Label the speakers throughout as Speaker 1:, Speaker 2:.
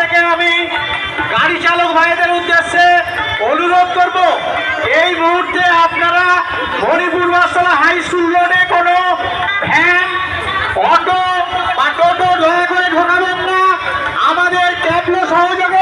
Speaker 1: থেকে আমি গাড়ি চালক ভাইদের উদ্দেশ্যে অনুরোধ করব, এই মুহূর্তে আপনারা মণিপুর বাসলা হাই স্কুল রোডে কোনো ভ্যান, অটো বা টোটো দয়া করে ঢোকাবেন না। আমাদের ট্যাবলো সহযোগী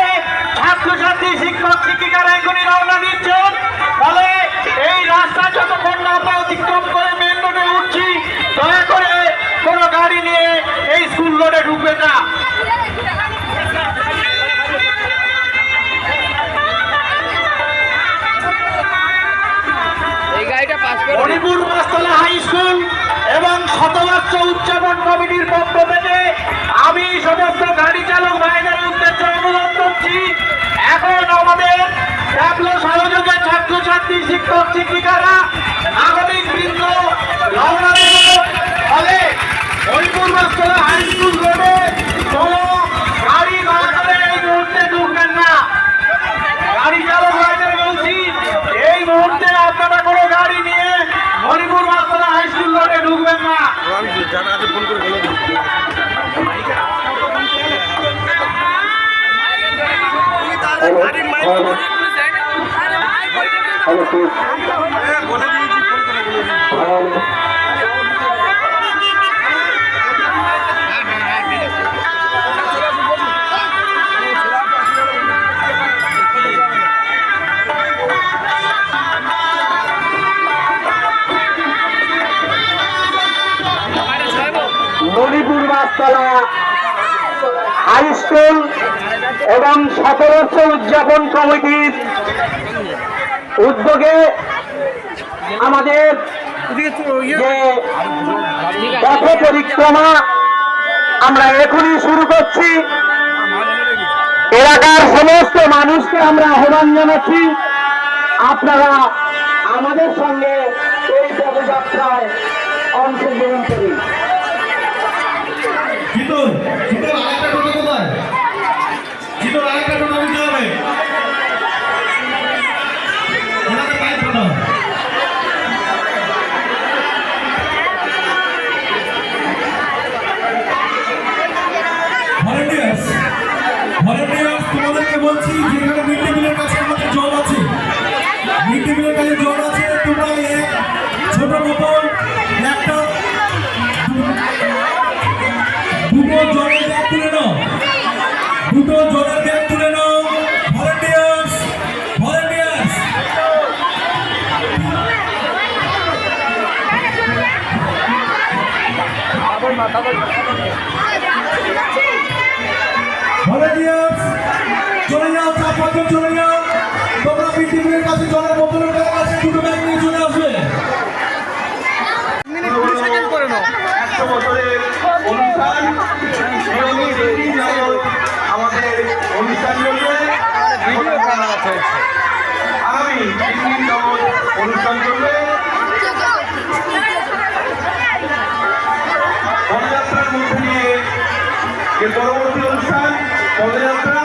Speaker 1: মণিপুর মাস্তালা হাই স্কুল এবং
Speaker 2: সতেরোশো উদযাপন কমিটির উদ্যোগে আমাদের পথ পরিক্রমা আমরা এখনই শুরু করছি। এলাকার সমস্ত মানুষকে আমরা আহ্বান জানাচ্ছি। আপনারা আমাদের সঙ্গে এই পদযাত্রায় অংশগ্রহণ করুন।
Speaker 1: Thank you. পদযাত্রা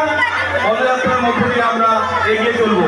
Speaker 1: পদযাত্রার মধ্য দিয়ে আমরা এগিয়ে চলবো।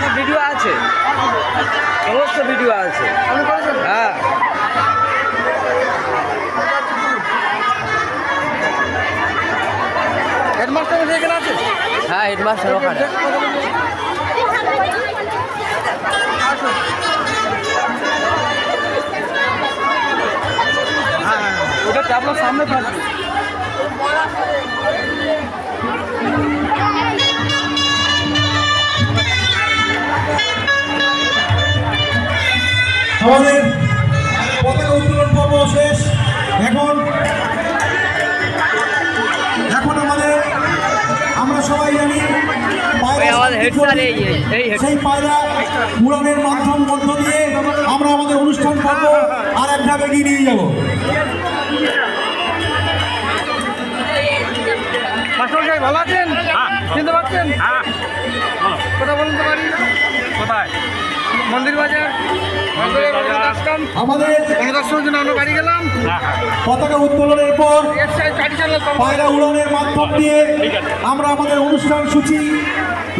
Speaker 3: সব ভিডিও আছে। সমস্ত ভিডিও আছে। হ্যাঁ।
Speaker 4: হেডমাস্টার এখানে আছে?
Speaker 3: হ্যাঁ হেডমাস্টার ওখানে।
Speaker 4: ওটা আপনার সামনে থাকবে।
Speaker 2: আমাদের পতাকা উত্তোলন পর্ব শেষ। এখন এখন আমাদের আমরা সবাই জানি সেই পায়রা উড়ানের মাধ্যম মধ্য দিয়ে আমরা আমাদের অনুষ্ঠান পর্ব আর এক ধাপ এগিয়ে নিয়ে যাব।
Speaker 4: মাস্টার ভালো আছেন? চিনতে পারছেন? কথা বলুন তো পারি
Speaker 1: কোথায়?
Speaker 4: মন্দির বাজার
Speaker 2: আমাদের
Speaker 4: অনুদর্শনের জন্য আমরা বাড়ি গেলাম।
Speaker 2: পতাকা উত্তোলনের পর পায়রা উড়ানের মাধ্যম দিয়ে আমরা আমাদের অনুষ্ঠান সূচি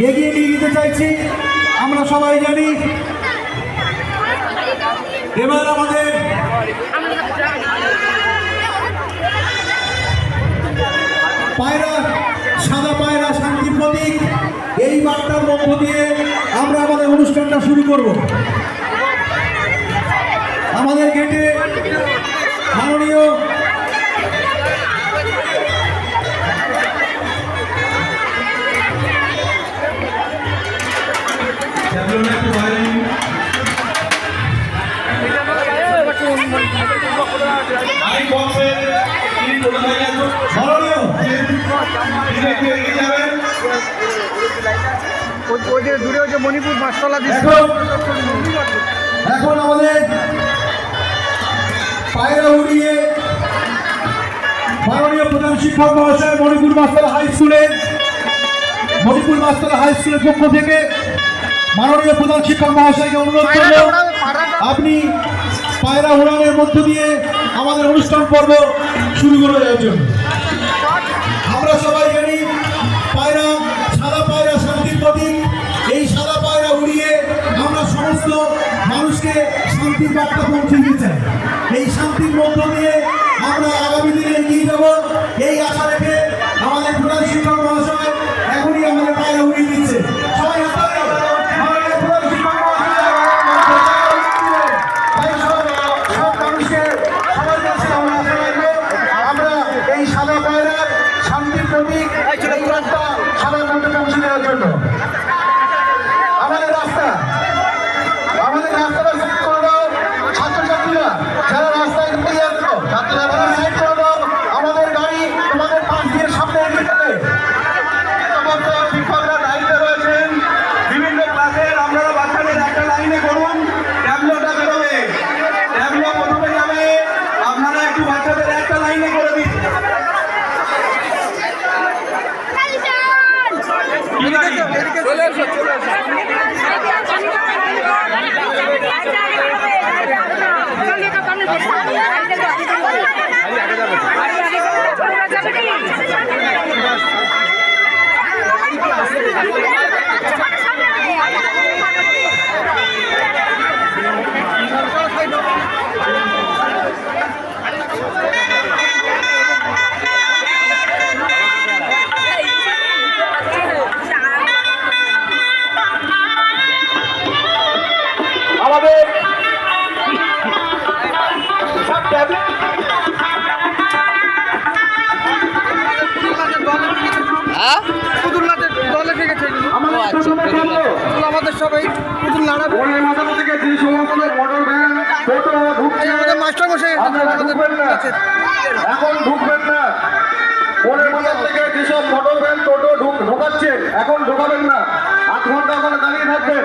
Speaker 2: এগিয়ে নিয়ে যেতে চাইছি। আমরা সবাই জানি এবার আমাদের পায়রা এই বার্তার মধ্য দিয়ে আমরা আমাদের অনুষ্ঠানটা শুরু করব। আমাদের গেটে মাননীয়
Speaker 4: ওই যে দূরে যে মণিপুর মাছতলা
Speaker 2: এখন আমাদের পায়রা উড়িয়ে মাননীয় প্রধান শিক্ষক মহাশয় মণিপুর মাস্তলা হাই স্কুলের মণিপুর মাস্তলা হাই স্কুলের পক্ষ থেকে মাননীয় প্রধান শিক্ষক মহাশয়কে অনুরোধ করব আপনি পায়রা উড়ানের মধ্য দিয়ে আমাদের অনুষ্ঠান পর্ব শুরু করে দেওয়ার জন্য। আমরা সবাই শান্তির বার্তা পৌঁছে দিতে এই শান্তির মধ্য দিয়ে
Speaker 4: চলে এসো মাস্টার
Speaker 5: বসে এখন ঢুকবেন না। বনের বাজার থেকে যেসব মোটর ভ্যান টোটো ঢুক- ঢোকাচ্ছে এখন ঢোকাবেন না। আধ ঘণ্টা ওখানে দাঁড়িয়ে থাকবেন।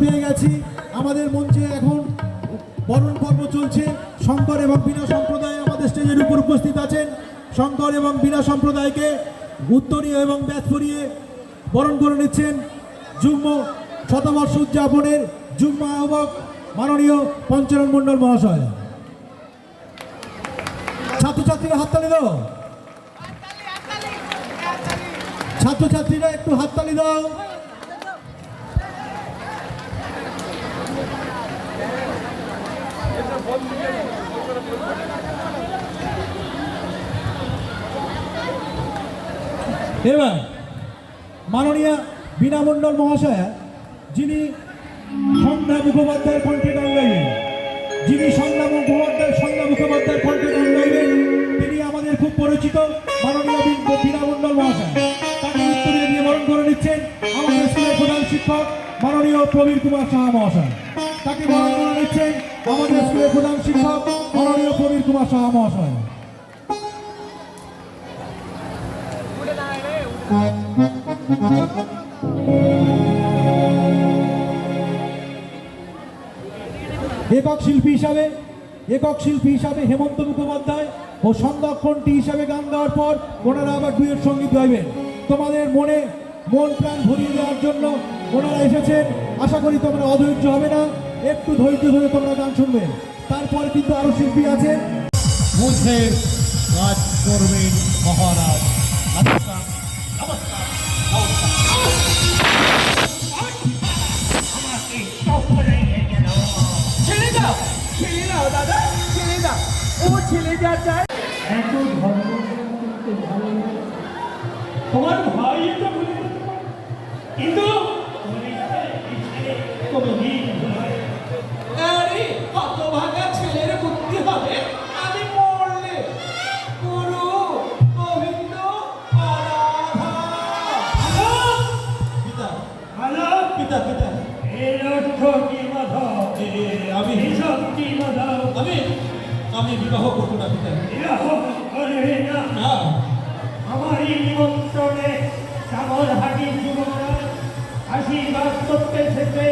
Speaker 2: পেয়ে গেছি। আমাদের মঞ্চে এখন বরণ পর্ব চলছে। শঙ্কর এবং বিনা সম্প্রদায় আমাদের স্টেজের উপর উপস্থিত আছেন। শঙ্কর এবং বিনা সম্প্রদায়কে উত্তরীয় এবং ব্যাস পরিয়ে বরণ করে নিচ্ছেন যুগ্ম শতবর্ষ উদযাপনের যুগ্ম আহ্বক মাননীয় পঞ্চরণ মণ্ডল মহাশয়। ছাত্রছাত্রীরা হাততালি দাও। ছাত্রছাত্রীরা একটু হাততালি দাও। এবার মাননীয় বীণা মণ্ডল মহাশয়া, যিনি সন্ধ্যা মুখোপাধ্যায়ের কণ্ঠে গান গাইবেন যিনি সন্ধ্যা মুখোপাধ্যায় সন্ধ্যা মুখোপাধ্যায়ের কণ্ঠে গান গাইবেন তিনি আমাদের খুব পরিচিত মাননীয় বী- বীণা মণ্ডল মহাশয়। তাকে উত্তরে দিয়ে বরণ করে নিচ্ছেন আমাদের স্কুলের প্রধান শিক্ষক মাননীয় প্রবীর কুমার সাহা মহাশয়। তাকে বরণ করে নিচ্ছেন আমাদের স্কুলের প্রধান শিক্ষক, মাননীয় প্রবীর কুমার সাহা মহাশয়। একক শিল্পী হিসাবে, একক শিল্পী হিসাবে হেমন্ত মুখোপাধ্যায় ও সংরক্ষণটি হিসাবে গান গাওয়ার পর ওনারা আবার দুয়ের সংগীত গাইবেন। তোমাদের মনে মন প্রাণ ভরিয়ে দেওয়ার জন্য ওনারা এসেছেন। আশা করি তোমরা অধৈর্য হবে না। একটু ধৈর্য ধরে তোমরা গান শুনবে। তারপর কিন্তু আরও শিল্পী আছে। মধ্যে কাজ করবেন মহারাজ। নমস্কার। নমস্কার
Speaker 4: ছেড়ে দাও ছেড়ে দাও দাদা ছেড়ে দাও ও ছেলে যা চায়
Speaker 1: তোমার ভাই এটা কিন্তু কোনোদিন
Speaker 4: আমি আমি বিবাহ করব না পিতা।
Speaker 1: বিবাহ করবে না। আমার এই নিমন্ত্রণে সাগর হাটি যুবকরা আশীর্বাদ করতে এসেছে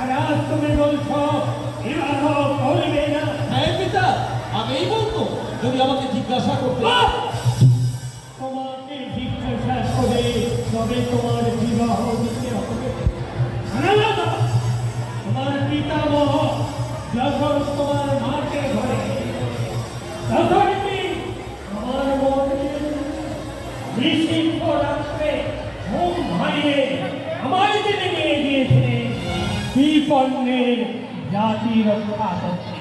Speaker 1: আর আজ তুমি বলছো বিবাহ করবে না।
Speaker 4: হ্যাঁ পিতা আগেই বলতো যদি আমাকে জিজ্ঞাসা করতে
Speaker 1: তোমাকে জিজ্ঞাসা করে তবে তোমার বিবাহ যখন তোমার মাকে ঘরে তখন কি আমার মনে নিষিদ্ধ রাত্রে ঘুম ভাঙিয়ে আমায় দিনে নিয়ে গিয়েছিলেন বিপন্নের জাতি রক্ষা করতে।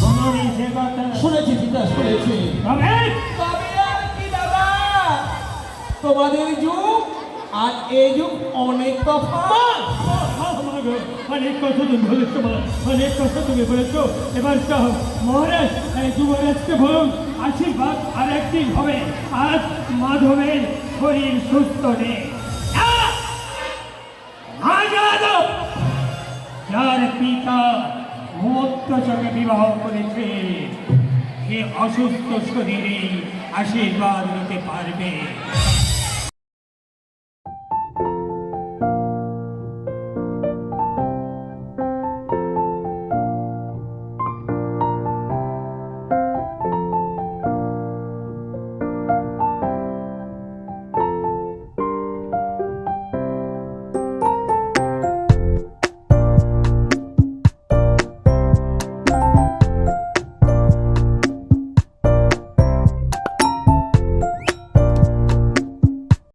Speaker 1: তোমার সে কথা
Speaker 4: শুনেছি পিতা শুনেছি।
Speaker 1: তবে
Speaker 4: তবে আর কি দাদা তোমাদের যুগ আর এই যুগ অনেক তফাৎ।
Speaker 1: অনেক কথা তুমি বলেছ, মা। অনেক কথা তুমি বলেছ। এবার তো মহারাজ যুবরাজকে বলুন, আশীর্বাদ আর একদিন হবে। আজ মাধবের শরীর সুস্থ নেই! যার পিতা সঙ্গে বিবাহ করেছে, সে অসুস্থ শরীরে আশীর্বাদ নিতে পারবে।